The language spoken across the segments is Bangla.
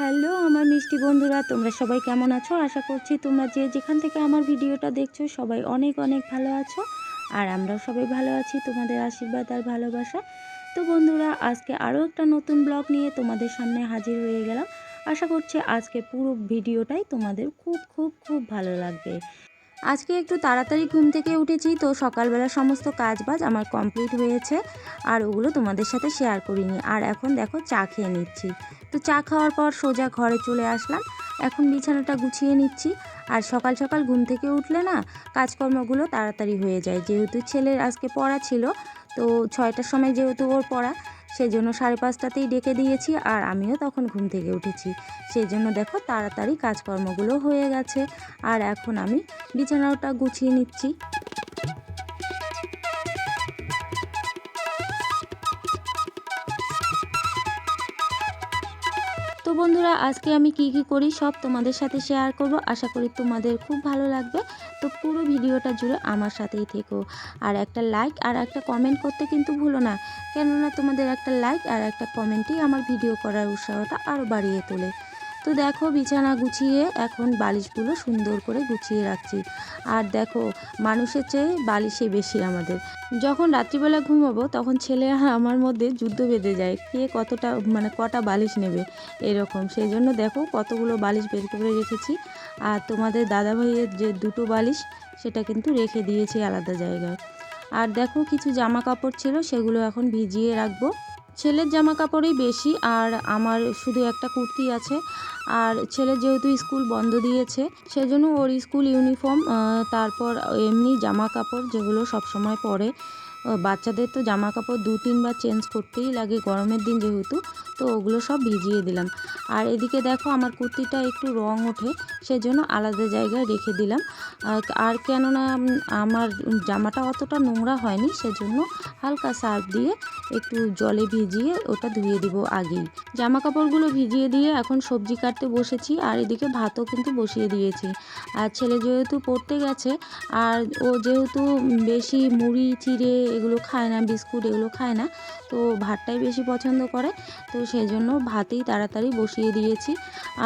হ্যালো আমার মিষ্টি বন্ধুরা, তোমরা সবাই কেমন আছো? আশা করছি তোমরা যে যেখান থেকে আমার ভিডিওটা দেখছ সবাই অনেক অনেক ভালো আছো আর আমরাও সবাই ভালো আছি, তোমাদের আশীর্বাদ আর ভালোবাসা। তো বন্ধুরা, আজকে আরও একটা নতুন ব্লগ নিয়ে তোমাদের সামনে হাজির হয়ে গেলাম। আশা করছি আজকে পুরো ভিডিওটাই তোমাদের খুব খুব খুব ভালো লাগবে। আজকে একটু তাড়াতাড়ি ঘুম থেকে উঠেছি, তো সকালবেলা সমস্ত কাজবাজ আমার কমপ্লিট হয়েছে, আর ওগুলো তোমাদের সাথে শেয়ার করিনি। আর এখন দেখো চা খেয়ে নিচ্ছি। তো চা খাওয়ার পর সোজা ঘরে চলে আসলাম। এখন বিছানাটা গুছিয়ে নিচ্ছি। আর সকাল সকাল ঘুম থেকে উঠলে না, কাজকর্মগুলো তাড়াতাড়ি হয়ে যায়। যেহেতু ছেলের আজকে পড়া ছিল, তো ছয়টার সময় যেহেতু ওর পড়া সেই জন্য সাড়ে পাঁচটাতেই ডেকে দিয়েছি আর আমিও তখন ঘুম থেকে উঠেছি। সেই জন্য দেখো তাড়াতাড়ি কাজকর্মগুলো হয়ে গেছে। আর এখন আমি বিছানাটা গুছিয়ে নিচ্ছি। তো বন্ধুরা, আজকে আমি কি কি করি সব তোমাদের সাথে শেয়ার করব। আশা করি তোমাদের খুব ভালো লাগবে। তো পুরো ভিডিওটা জুড়ে আমার সাথেই থেকো। আর একটা লাইক আর একটা কমেন্ট করতে কিন্তু ভুলো না। কেননা তোমাদের একটা লাইক আর একটা কমেন্টই আমার ভিডিও করার উৎসাহটা আরও বাড়িয়ে তোলে। তো দেখো বিছানা গুছিয়ে এখন বালিশগুলো সুন্দর করে গুছিয়ে রাখছি। আর দেখো, মানুষের চেয়ে বালিশে বেশি আমাদের। যখন রাত্রিবেলা ঘুমাবো, তখন ছেলে আমার মধ্যে যুদ্ধ বেঁধে যায়, কে কতটা মানে কটা বালিশ নেবে এরকম। সেই জন্য দেখো কতগুলো বালিশ বের করে রেখেছি। আর তোমাদের দাদা ভাইয়ের যে দুটো বালিশ, সেটা কিন্তু রেখে দিয়েছি আলাদা জায়গায়। আর দেখো কিছু জামা কাপড় ছিল, সেগুলো এখন ভিজিয়ে রাখব। ছেলের জামা কাপড়ই বেশি আর আমার শুধু একটা কুর্তি আছে। আর ছেলে যেহেতু স্কুল বন্ধ দিয়েছে, সেজন্য ওর স্কুল ইউনিফর্ম তারপর এমনি জামা কাপড় যেগুলো সব সময় পরে বাচ্চাদের তো জামা কাপড় দু তিনবার চেঞ্জ করতেই লাগে গরমের দিন যেহেতু। তো ওগুলো সব ভিজিয়ে দিলাম। আর এদিকে দেখো আমার কুর্তিটা একটু রং ওঠে, সেজন্য আলাদা জায়গায় রেখে দিলাম। আর কেননা আমার জামাটা অতটা নোংরা হয়নি, সেজন্য হালকা সার্ফ দিয়ে একটু জলে ভিজিয়ে ওটা ধুয়ে দিব আগেই। জামা কাপড়গুলো ভিজিয়ে দিয়ে এখন সবজি কাটতে বসেছি, আর এদিকে ভাতও কিন্তু বসিয়ে দিয়েছি। আর ছেলে যেহেতু পড়তে গেছে, আর ও যেহেতু বেশি মুড়ি, চিড়ে এগুলো খায় না, বিস্কুট এগুলো খায় না, তো ভাতটাই বেশি পছন্দ করে। তো সেই জন্য ভাতেই তাড়াতাড়ি বসিয়ে দিয়েছি।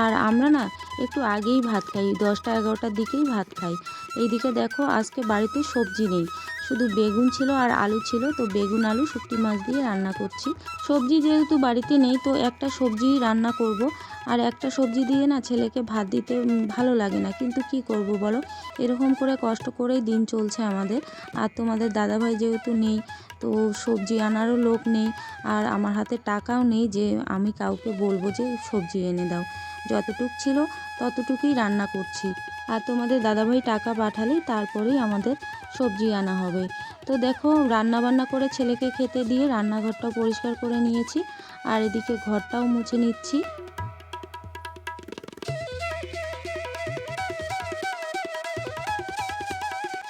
আর আমরা না একটু আগেই ভাত খাই, দশটা এগারোটার দিকেই ভাত খাই। এইদিকে দেখো আজকে বাড়িতে সবজি নেই। শুধু বেগুন ছিল আর আলু ছিল, তো বেগুন, আলু শুকটি মাছ দিয়ে রান্না করছি। সবজি যেহেতু বাড়িতে নেই, তো একটা সবজি রান্না করব। আর একটা সবজি দিয়ে না ছেলেকে ভাত দিতে ভালো লাগে না। কিন্তু কি করব বলো? এরকম করে কষ্ট করেই দিন চলছে আমাদের। আর তোমাদের দাদাভাই যেহেতু নেই, তো সবজি আনারও লোক নেই। আর আমার হাতে টাকাও নেই যে আমি কাউকে বলব যে সবজি এনে দাও। যতটুক ছিল ততটুকুই রান্না করছি। আর তোমাদের দাদাভাই টাকা পাঠালেই তারপরেই আমাদের সবজি আনা হবে। তো দেখো রান্না বান্না করে ছেলেকে খেতে দিয়ে রান্নাঘরটাও পরিষ্কার করে নিয়েছি। আর এদিকে ঘরটাও মুছে নিচ্ছি।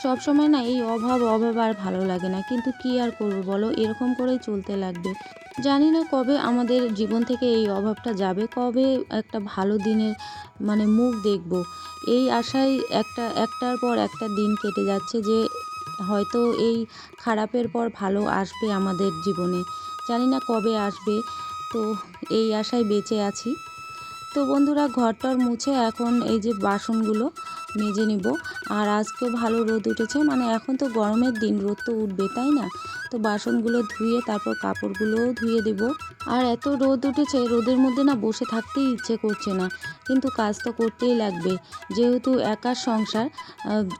সব সময় না এই অভাব অভাব আর ভালো লাগে না। কিন্তু কি আর করব বলো? এরকম করেই চলতে লাগবে। জানি না কবে আমাদের জীবন থেকে এই অভাবটা যাবে, কবে একটা ভালো দিনের মানে মুখ দেখব। এই আশায় একটা, একটার পর একটা দিন কেটে যাচ্ছে যে হয়তো এই খারাপের পর ভালো আসবে আমাদের জীবনে। জানি না কবে আসবে, তো এই আশায় বেঁচে আছি। তো বন্ধুরা, ঘরটর মুছে এখন এই যে বাসনগুলো মেজে নিব। আর আজকেও ভালো রোদ উঠেছে মানে এখন তো গরমের দিন, রোদ তো উঠবে, তাই না? তো বাসনগুলো ধুয়ে তারপর কাপড়গুলোও ধুয়ে দেব। আর এত রোদ উঠেছে, রোদের মধ্যে না বসে থাকতেই ইচ্ছে করছে না। কিন্তু কাজ তো করতেই লাগবে। যেহেতু একার সংসার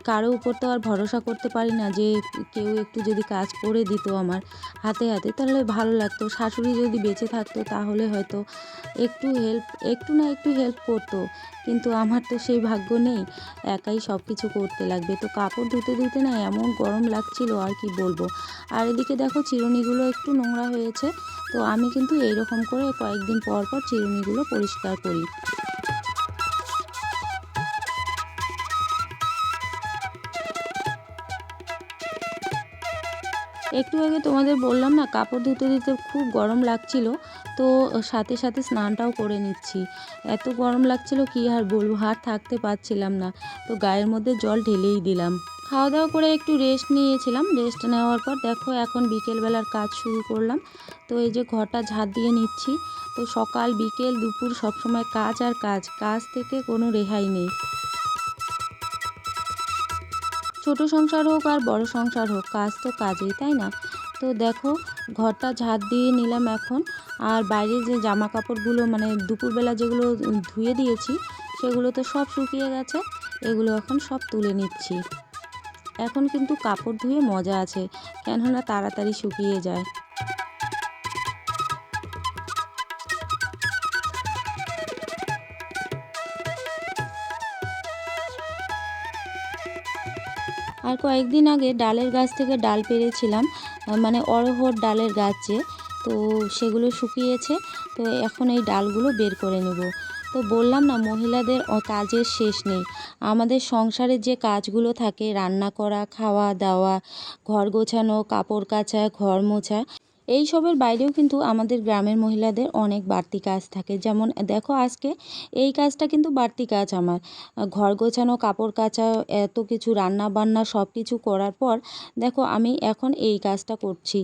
কারও উপর তো আর ভরসা করতে পারি না যে কেউ একটু যদি কাজ করে দিত আমার হাতে হাতে, তাহলে ভালো লাগতো। শাশুড়ি যদি বেঁচে থাকতো, তাহলে হয়তো একটু হেল্প একটু না একটু হেল্প করতো। কিন্তু আমার তো সেই ভাগ্য নেই, একাই সব কিছু করতে লাগবে। তো কাপড় ধুতে ধুতে না এমন গরম লাগছিল, আর কি বলব। আর এদিকে দেখো চিরুনিগুলো একটু নোংরা হয়েছে, তো আমি কিন্তু এইরকম করে কয়েকদিন পর পর চিরুনিগুলো পরিষ্কার করি। একটু আগে তোমাদের বললাম না, কাপড় ধুতে দিতে খুব গরম লাগছিল তো সাথে সাথে স্নানটাও করে নিচ্ছি। এত গরম লাগছিল, কি আর বলব? আর থাকতে পারছিলাম না। তো গায়ের মধ্যে জল ঢেলেই দিলাম। খাওয়া দাওয়া করে একটু রেস্ট নিয়েছিলাম। রেস্ট নেওয়ার পর দেখো, এখন বিকেলবেলার কাজ শুরু করলাম। তো এই যে ঘরটা ঝাড় দিয়ে নিচ্ছি। তো সকাল, বিকেল, দুপুর সবসময় কাজ আর কাজ। কাজ থেকে কোনো রেহাই নেই। ছোট সংসার হোক আর বড় সংসার হোক, কাজ তো কাজেই, তাই না? তো দেখো, ঘরটা ঝাড় দিয়ে নিলাম এখন। আর বাইরে যে জামা কাপড়গুলো মানে দুপুরবেলা যেগুলো ধুয়ে দিয়েছি, সেগুলো তো সব শুকিয়ে গেছে। এগুলো এখন সব তুলে নিচ্ছি। এখন কিন্তু কাপড় ধুয়ে মজা আছে, কেননা তাড়াতাড়ি শুকিয়ে যায়। আর কয়েকদিন আগে ডালের গাছ থেকে ডাল পেরেছিলাম। মানে অড়হর ডালের গাছে, তো সেগুলো শুকিয়েছে, তো এখন এই ডালগুলো বের করে নেব। তো বললাম না, মহিলাদের কাজের শেষ নেই। আমাদের সংসারের যে কাজগুলো থাকে, রান্না করা, খাওয়া দাওয়া, ঘর গোছানো, কাপড় কাচা, ঘর মোছা এই সবের বাইরেও কিন্তু আমাদের গ্রামের মহিলাদের অনেক বাড়তি কাজ থাকে। যেমন, দেখো আজকে এই কাজটা কিন্তু বাড়তি কাজ আমার। ঘর গোছানো, কাপড় কাচা, এত কিছু রান্না বান্না সব কিছু করার পর, দেখো আমি এখন এই কাজটা করছি।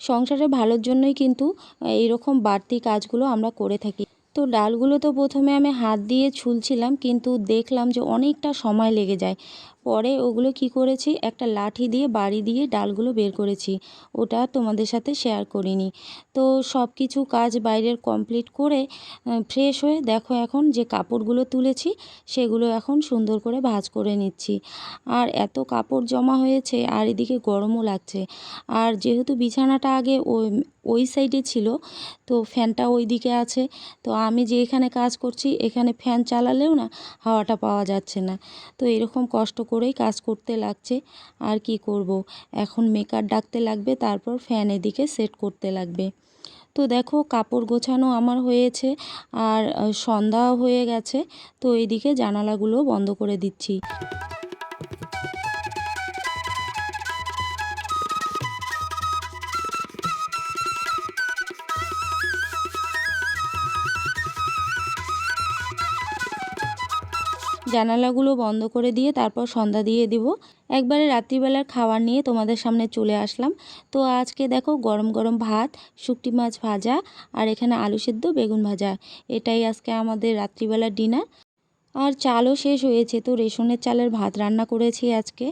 সংসারে ভালোর জন্যই কিন্তু এইরকম বাড়তি কাজগুলো আমরা করে থাকি। তো ডালগুলো তো প্রথমে আমি হাত দিয়ে ছুলছিলাম, কিন্তু দেখলাম যে অনেকটা সময় লেগে যায়। পরে ওগুলো কি করেছি, একটা লাঠি দিয়ে বাড়ি দিয়ে ডালগুলো বের করেছি। ওটা তোমাদের সাথে শেয়ার করিনি। তো সব কিছু কাজ বাইরের কমপ্লিট করে ফ্রেশ হয়ে দেখো এখন যে কাপড়গুলো তুলেছি, সেগুলো এখন সুন্দর করে ভাজ করে নিচ্ছি। আর এত কাপড় জমা হয়েছে, আর এদিকে গরমও লাগছে। আর যেহেতু বিছানাটা আগে ওই ওই সাইডে ছিল। তো ফ্যানটা ওই দিকে আছে। তো আমি যে এখানে কাজ করছি এখানে ফ্যান চালালেও না হাওয়াটা পাওয়া যাচ্ছে না। তো এরকম কষ্ট করেই কাজ করতে লাগছে। আর কি করব? এখন মেকার ডাকতে লাগবে তারপর ফ্যান এদিকে সেট করতে লাগবে। তো দেখো কাপড় গোছানো আমার হয়েছে। আর আহ, সন্ধ্যাও হয়ে গেছে। তো এইদিকে জানালাগুলো বন্ধ করে দিচ্ছি। জানালাগুলো বন্ধ করে দিয়ে তারপর সন্ধ্যা দিয়ে দিব। একবারে রাত্রিবেলার খাবার নিয়ে তোমাদের সামনে চলে আসলাম। তো আজকে দেখো গরম গরম ভাত, শুকটি মাছ ভাজা আর এখানে আলু সেদ্ধ, বেগুন ভাজা। এটাই আজকে আমাদের রাত্রিবেলার ডিনার আর চালও শেষ হয়েছে। তো রেশনের চালের ভাত রান্না করেছি আজকে।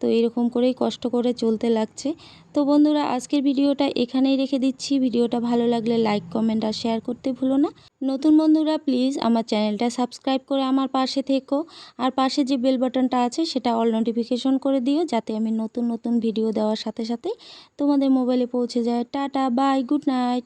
তো এরকম করেই কষ্ট করে চলতে লাগছে। তো বন্ধুরা, আজকের ভিডিওটা এখানেই রেখে দিচ্ছি। ভিডিওটা ভালো লাগলে লাইক কমেন্ট আর শেয়ার করতে ভুলো না। নতুন বন্ধুরা প্লিজ আমার চ্যানেলটা সাবস্ক্রাইব করে আমার পাশে থেকো। আর পাশে যে বেল বাটনটা আছে, সেটা অল নোটিফিকেশন করে দিও, যাতে আমি নতুন নতুন ভিডিও দেওয়ার সাথে সাথে তোমাদের মোবাইলে পৌঁছে যায়। Tata bye good night